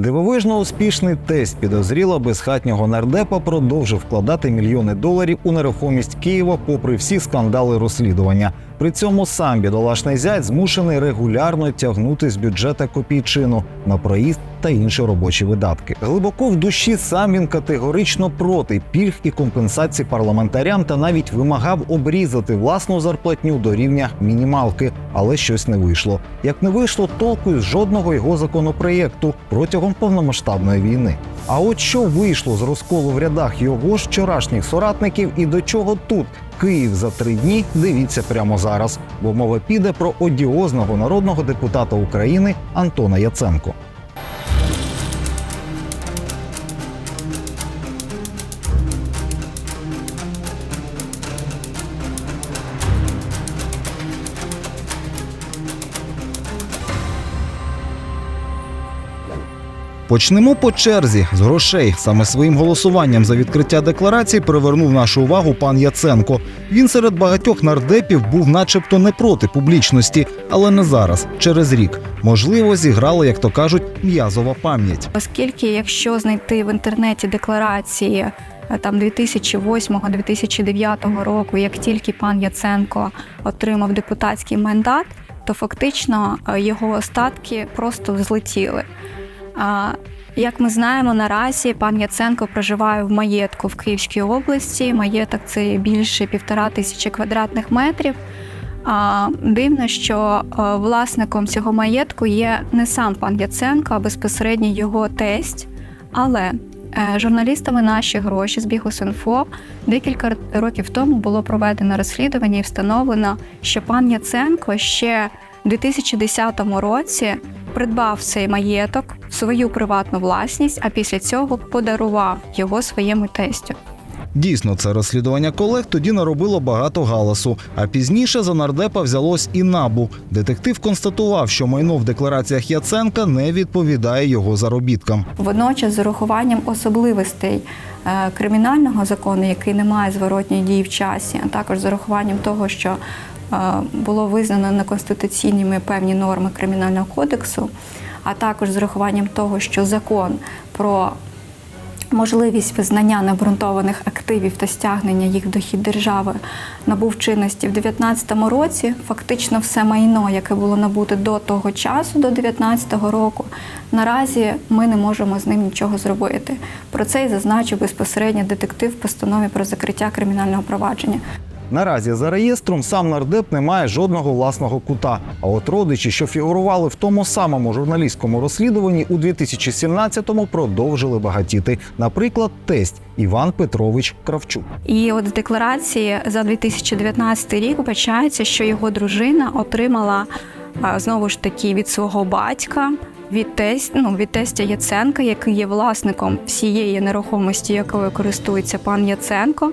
Дивовижно успішний тест підозріла безхатнього нардепа продовжив вкладати мільйони доларів у нерухомість Києва, попри всі скандали розслідування. При цьому сам бідолашний зять змушений регулярно тягнути з бюджета копійчину на проїзд та інші робочі видатки. Глибоко в душі сам він категорично проти пільг і компенсацій парламентарям та навіть вимагав обрізати власну зарплатню до рівня мінімалки, але щось не вийшло. Як не вийшло толку з жодного його законопроєкту протягом повномасштабної війни. А от що вийшло з розколу в рядах його ж вчорашніх соратників і до чого тут Київ за три дні, дивіться прямо зараз, бо мова піде про одіозного народного депутата України Антона Яценко. Почнемо по черзі з грошей. Саме своїм голосуванням за відкриття декларації привернув нашу увагу пан Яценко. Він серед багатьох нардепів був, начебто, не проти публічності, але не зараз, через рік. Можливо, зіграла, як то кажуть, м'язова пам'ять. Оскільки, якщо знайти в інтернеті декларації е, там 2008-2009 року, як тільки пан Яценко отримав депутатський мандат, то фактично е, його остатки просто злетіли. Як ми знаємо, наразі пан Яценко проживає в маєтку в Київській області. Маєток це більше півтора тисячі квадратних метрів. А, Дивно, що е, власником цього маєтку є не сам пан Яценко, а безпосередньо його тесть. Але е, журналістами наші гроші з Бігус.Інфо декілька років тому було проведено розслідування і встановлено, що пан Яценко ще у 2010 році придбав цей маєток в свою приватну власність, а після цього подарував його своєму тестю. Дійсно, це розслідування колег тоді наробило багато галасу. А пізніше за нардепа взялось і набу. Детектив констатував, що майно в деклараціях Яценка не відповідає його заробіткам. Водночас, з урахуванням особливостей е, кримінального закону, який не має зворотньої дії в часі, а також з урахуванням того, що було визнано неконституційними певні норми кримінального кодексу, а також з урахуванням того, що закон про можливість визнання необґрунтованих активів та стягнення їх в дохід держави набув чинності в 2019 році. Фактично, все майно, яке було набуте до того часу, до 2019 року, наразі ми не можемо з ним нічого зробити. Про це і зазначив безпосередньо детектив в постанові про закриття кримінального провадження. Наразі за реєстром сам нардеп не має жодного власного кута. А от родичі, що фігурували в тому самому журналістському розслідуванні у 2017-му, продовжили багатіти. Наприклад, тесть Іван Петрович Кравчук. І от з декларації за 2019 рік вбачається, що його дружина отримала знову ж таки від свого батька. Від тесть, ну, від тестя Яценка, який є власником всієї нерухомості, якою користується пан Яценко.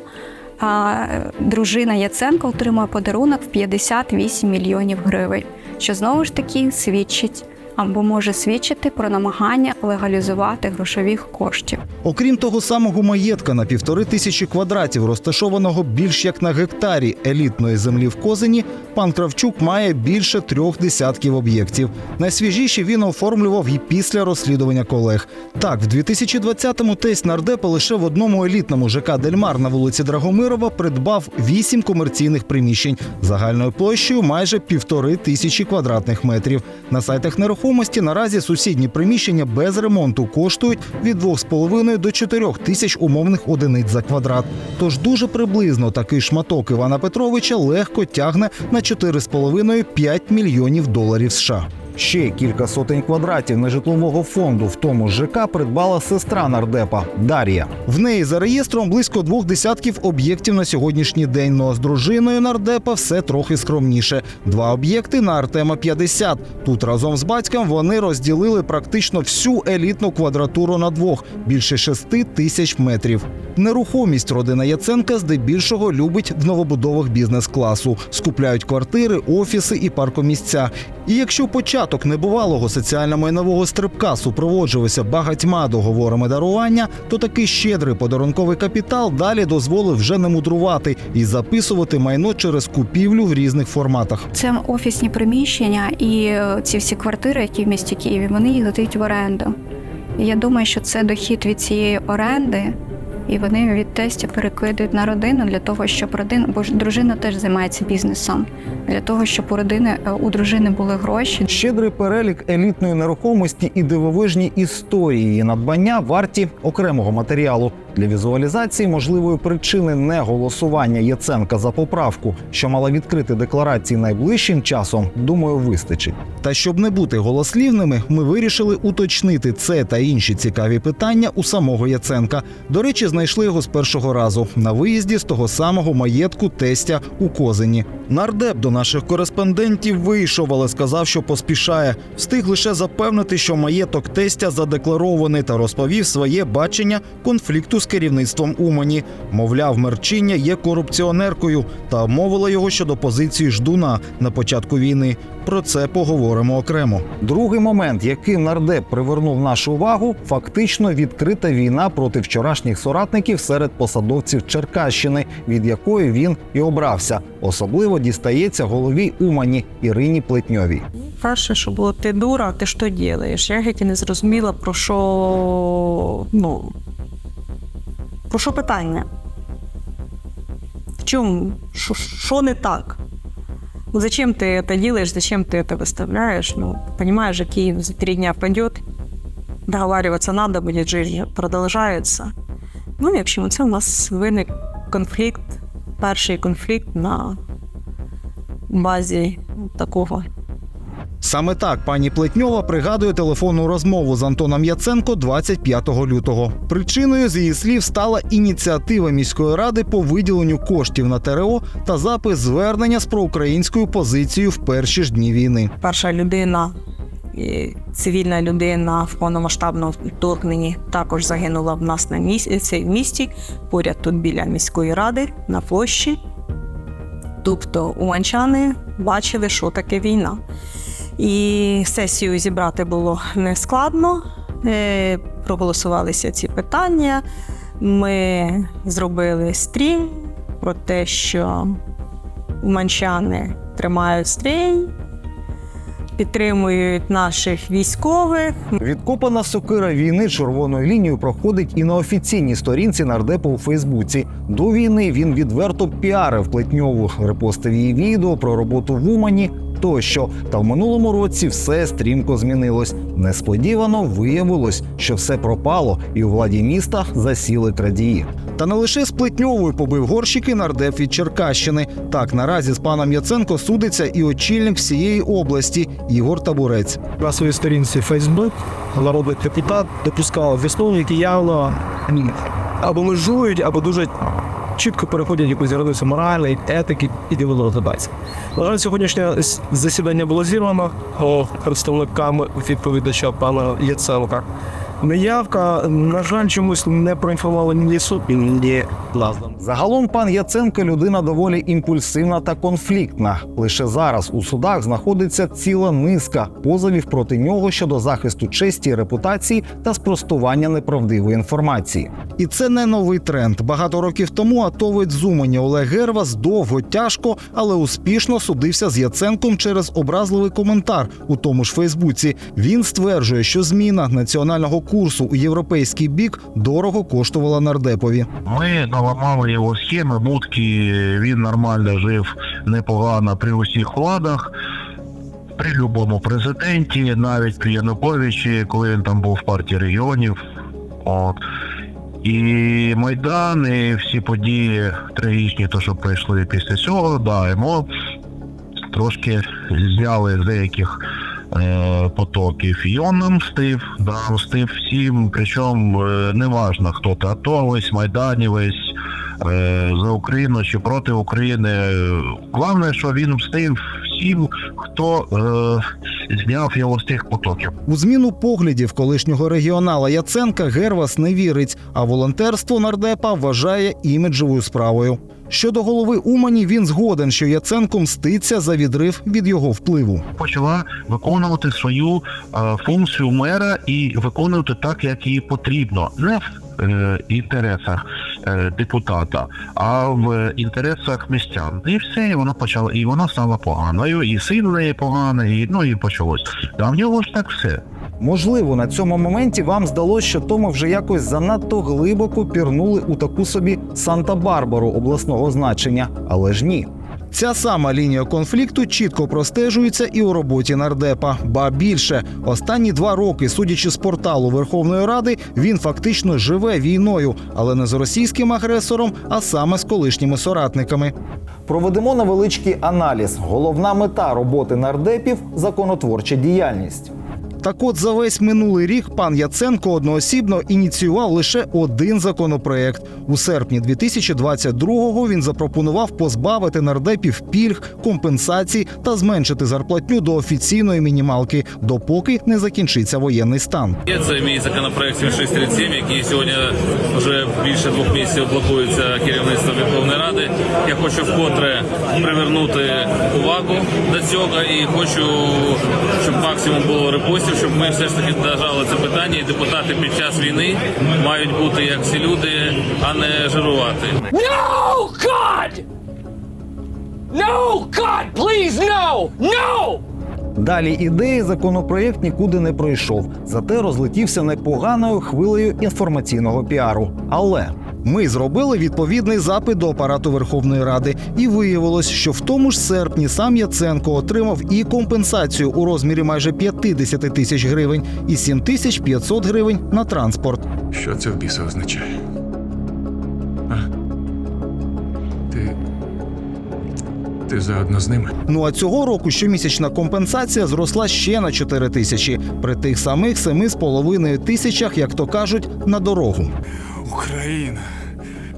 А дружина Яценка отримує подарунок в 58 мільйонів гривень, що знову ж таки свідчить або може свідчити про намагання легалізувати грошових коштів. Окрім того самого маєтка на півтори тисячі квадратів, розташованого більш як на гектарі елітної землі в Козині, пан Кравчук має більше трьох десятків об'єктів. Найсвіжіші він оформлював і після розслідування колег. Так, в 2020-му тесть нардепа лише в одному елітному ЖК Дельмар на вулиці Драгомирова придбав вісім комерційних приміщень загальною площею майже півтори тисячі квадратних метрів. На сайтах нерухомості наразі сусідні приміщення без ремонту коштують від 2,5 до 4 тисяч умовних одиниць за квадрат. Тож дуже приблизно такий шматок Івана Петровича легко тягне на 4,5-5 мільйонів доларів США. Ще кілька сотень квадратів нежитлового фонду в тому ж ЖК придбала сестра нардепа Дар'я. В неї за реєстром близько двох десятків об'єктів на сьогоднішній день. Ну а з дружиною нардепа все трохи скромніше. Два об'єкти на Артема 50. Тут разом з батьком вони розділили практично всю елітну квадратуру на двох більше шести тисяч метрів. Нерухомість родина Яценка здебільшого любить в новобудовах бізнес-класу. Скупляють квартири, офіси і паркомісця. І якщо початок небувалого соціально-майнового стрибка супроводжувався багатьма договорами дарування, то такий щедрий подарунковий капітал далі дозволив вже не мудрувати і записувати майно через купівлю в різних форматах. Це офісні приміщення, і е, ці всі квартири, які в місті Києві, вони їх дають в оренду. Я думаю, що це дохід від цієї оренди, і вони від тестя перекидують на родину для того, щоб родина, бо ж дружина теж займається бізнесом, для того, щоб у родини е, у дружини були гроші. Щедрий перелік елітної нерухомості і дивовижні історії надбання варті окремого матеріалу для візуалізації можливої причини неголосування Яценка за поправку, що мала відкрити декларації найближчим часом. Думаю, вистачить. Та щоб не бути голослівними, ми вирішили уточнити це та інші цікаві питання у самого Яценка. До речі, знайшли його з першого разу на виїзді з того самого маєтку тестя у Козині. Нардеп до наших кореспондентів вийшов, але сказав, що поспішає. Встиг лише запевнити, що маєток тестя задекларований та розповів своє бачення конфлікту з керівництвом Умані. Мовляв, мерчиння є корупціонеркою та мовила його щодо позиції ждуна на початку війни. Про це поговоримо окремо. Другий момент, яким нардеп привернув нашу увагу, фактично відкрита війна проти вчорашніх соратників серед посадовців Черкащини, від якої він і обрався. Особливо дістається голові Умані Ірині Плетньовій. Перше, що було ти дура, ти що робиш? Я геть і не зрозуміла, про що ну. Про що питання? В чому? Що не так? Ну, Зачем ты это делаешь, зачем ты это выставляешь? Ну, понимаешь же, Киев за три дня пойдет, договариваться надо будет, жизнь продолжается. Ну, і в общем, це у нас виник конфлікт, перший конфлікт на базі такого Саме так пані Плетньова пригадує телефонну розмову з Антоном Яценко 25 лютого. Причиною з її слів стала ініціатива міської ради по виділенню коштів на ТРО та запис звернення з проукраїнською позицією в перші ж дні війни. перша людина, цивільна людина в повномасштабному вторгненні також загинула в нас на місці, в місті, поряд тут біля міської ради на площі. Тобто уманчани бачили, що таке війна. І сесію зібрати було не складно. Е, Проголосувалися ці питання. Ми зробили стрім про те, що уманчани тримають стрій, підтримують наших військових. Відкопана сокира війни червоною лінією проходить і на офіційній сторінці нардепа у Фейсбуці. До війни він відверто піарив Плетньову, репостив її відео про роботу в Умані. Тощо, та в минулому році все стрімко змінилось. Несподівано виявилось, що все пропало, і у владі міста засіли крадії. Та не лише з Плетньовою побив горщики нардеп від Черкащини. Так наразі з паном Яценко судиться і очільник всієї області Ігор Табурець. на своїй сторінці Facebook народний депутат допускав висновки, які явно або межують, або дуже чітко переходять якусь границю моралі, етики і діло. На жаль, сьогоднішнє засідання було зірвано представниками відповідача пана Яценка. Неявка, на жаль, чомусь не проінформувала ні суд, ні нас. Загалом пан Яценко людина доволі імпульсивна та конфліктна. Лише зараз у судах знаходиться ціла низка позовів проти нього щодо захисту честі репутації та спростування неправдивої інформації. І це не новий тренд. Багато років тому атовець з Умані Олег Гервас довго тяжко, але успішно судився з Яценком через образливий коментар у тому ж Фейсбуці. Він стверджує, що зміна національного курсу у європейський бік дорого коштувала нардепові. Ми наламали його схеми, мутки, він нормально жив непогано при усіх владах. При любому президенті, навіть при Януковичі, коли він там був в партії регіонів. От. І Майдан, і всі події трагічні, то що пройшли після цього, да, йому трошки зняли з деяких потоків. І он нам мстив, да, мстив всім, причому е, неважно, хто ти атовець, майданівець, е, за Україну чи проти України. Головне, що він мстив всім, хто е, зняв його з тих потоків. У зміну поглядів колишнього регіонала Яценка Гервас не вірить, а волонтерство нардепа вважає іміджовою справою. Щодо голови Умані, він згоден, що Яценко мститься за відрив від його впливу. почала виконувати свою е, функцію мера і виконувати так, як їй потрібно, не в е, інтересах е, депутата, а в інтересах містян. І все, і вона почала, і вона стала поганою, і син в неї поганий, і ну і почалось. А в нього ж так все. Можливо, на цьому моменті вам здалося, що Тома вже якось занадто глибоко пірнули у таку собі Санта-Барбару обласного значення, але ж ні. Ця сама лінія конфлікту чітко простежується і у роботі нардепа. Ба більше останні два роки, судячи з порталу Верховної Ради, він фактично живе війною, але не з російським агресором, а саме з колишніми соратниками. Проведемо невеличкий аналіз. Головна мета роботи нардепів законотворча діяльність. Так от за весь минулий рік пан Яценко одноосібно ініціював лише один законопроект. У серпні 2022-го він запропонував позбавити нардепів пільг, компенсацій та зменшити зарплатню до офіційної мінімалки, допоки не закінчиться воєнний стан. Це мій законопроект 7637, який сьогодні вже більше двох місяців блокується керівництвом Верховної Ради. Я хочу вкотре привернути увагу до цього і хочу, щоб максимум було репостів, щоб ми все ж таки дожали це питання. І депутати під час війни мають бути як всі люди, а не жирувати. No, God! No, God, please, no! No! Далі ідеї законопроєкт нікуди не пройшов, зате розлетівся непоганою хвилею інформаційного піару. Але ми зробили відповідний запит до апарату Верховної Ради, і виявилось, що в тому ж серпні сам Яценко отримав і компенсацію у розмірі майже 50 тисяч гривень, і 7500 гривень на транспорт. Що це в біса означає? А? Ти. Ти заодно з ними? Ну а цього року щомісячна компенсація зросла ще на 4 тисячі при тих самих 7,5 тисячах, як то кажуть, на дорогу. Україна.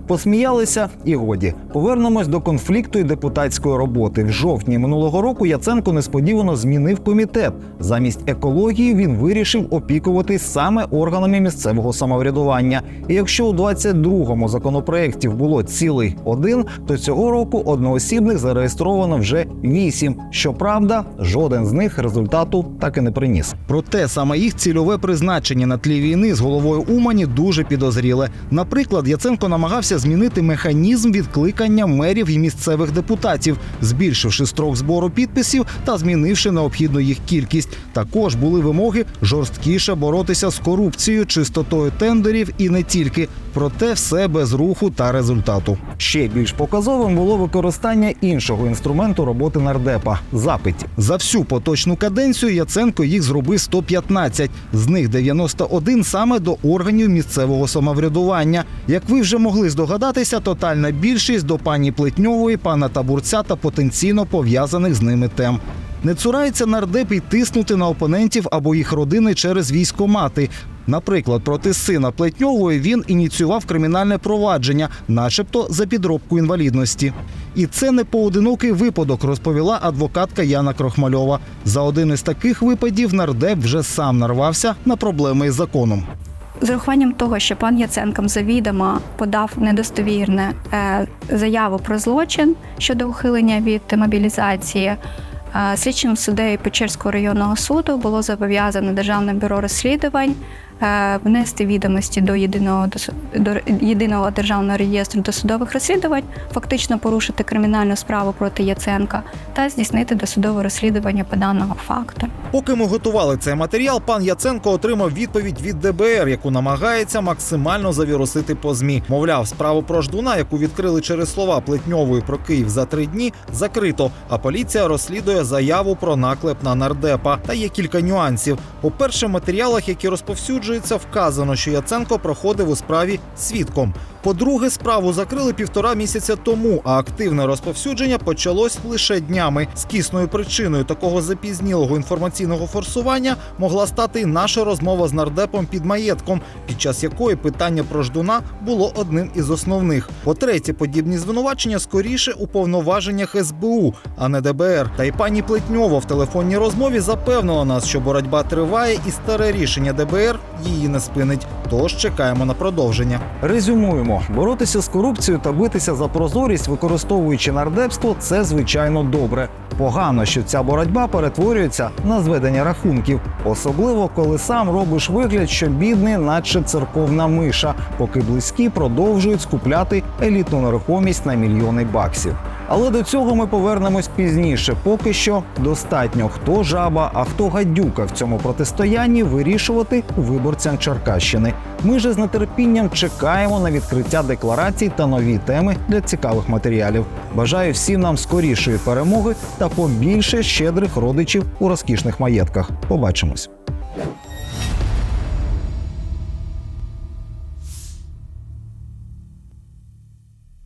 Посміялися і годі. Повернемось до конфлікту і депутатської роботи. В жовтні минулого року Яценко несподівано змінив комітет. Замість екології він вирішив опікуватись саме органами місцевого самоврядування. І якщо у 22-му законопроєкті було цілий один, то цього року одноосібних зареєстровано вже вісім. Щоправда, жоден з них результату так і не приніс. Проте саме їх цільове призначення на тлі війни з головою Умані дуже підозріле. Наприклад, Яценко намагався змінити механізм відкликання мерів і місцевих депутатів, збільшивши строк збору підписів та змінивши необхідну їх кількість. Також були вимоги жорсткіше боротися з корупцією, чистотою тендерів і не тільки. Проте все без руху та результату. Ще більш показовим було використання іншого інструменту роботи нардепа запитів. За всю поточну каденцію Яценко їх зробив 115, з них 91 саме до органів місцевого самоврядування. Як ви вже могли здогадатися, тотальна більшість до пані Плетньової, пана Табурця та потенційно пов'язаних з ними тем. Не цурається нардеп і тиснути на опонентів або їх родини через військомати. Наприклад, проти сина Плетньової він ініціював кримінальне провадження, начебто за підробку інвалідності. І це не поодинокий випадок, розповіла адвокатка Яна Крохмальова. За один із таких випадів нардеп вже сам нарвався на проблеми із законом. З урахуванням того, що пан Яценком завідомо подав недостовірне е, заяву про злочин щодо ухилення від мобілізації. е, Слідчим суддею Печерського районного суду було зобов'язано Державне бюро розслідувань внести відомості до єдиного до єдиного державного реєстру досудових розслідувань, фактично порушити кримінальну справу проти Яценка та здійснити досудове розслідування по даного факту. Поки ми готували цей матеріал, пан Яценко отримав відповідь від ДБР, яку намагається максимально завірусити по змі. Мовляв, справу про ждуна, яку відкрили через слова Плетньової про Київ за три дні, закрито. А поліція розслідує заяву про наклеп на нардепа. Та є кілька нюансів. По-перше, в матеріалах, які розповсюджуються, вказано, що Яценко проходив у справі свідком. По-друге, справу закрили півтора місяця тому, а активне розповсюдження почалось лише днями. З кісною причиною такого запізнілого інформаційного форсування могла стати наша розмова з нардепом під маєтком, під час якої питання про ждуна було одним із основних. По-третє, подібні звинувачення скоріше у повноваженнях СБУ, а не ДБР. Та й пані Плетньова в телефонній розмові запевнила нас, що боротьба триває, і старе рішення ДБР її не спинить. Тож чекаємо на продовження. Резюмуємо: боротися з корупцією та битися за прозорість, використовуючи нардепство, це звичайно добре. Погано, що ця боротьба перетворюється на зведення рахунків, особливо коли сам робиш вигляд, що бідний, наче церковна миша, поки близькі продовжують скупляти елітну нерухомість на мільйони баксів. Але до цього ми повернемось пізніше. Поки що достатньо хто жаба, а хто гадюка в цьому протистоянні вирішувати виборцям Черкащини. Ми же з нетерпінням чекаємо на відкриття декларацій та нові теми для цікавих матеріалів. Бажаю всім нам скорішої перемоги та побільше щедрих родичів у розкішних маєтках. Побачимось.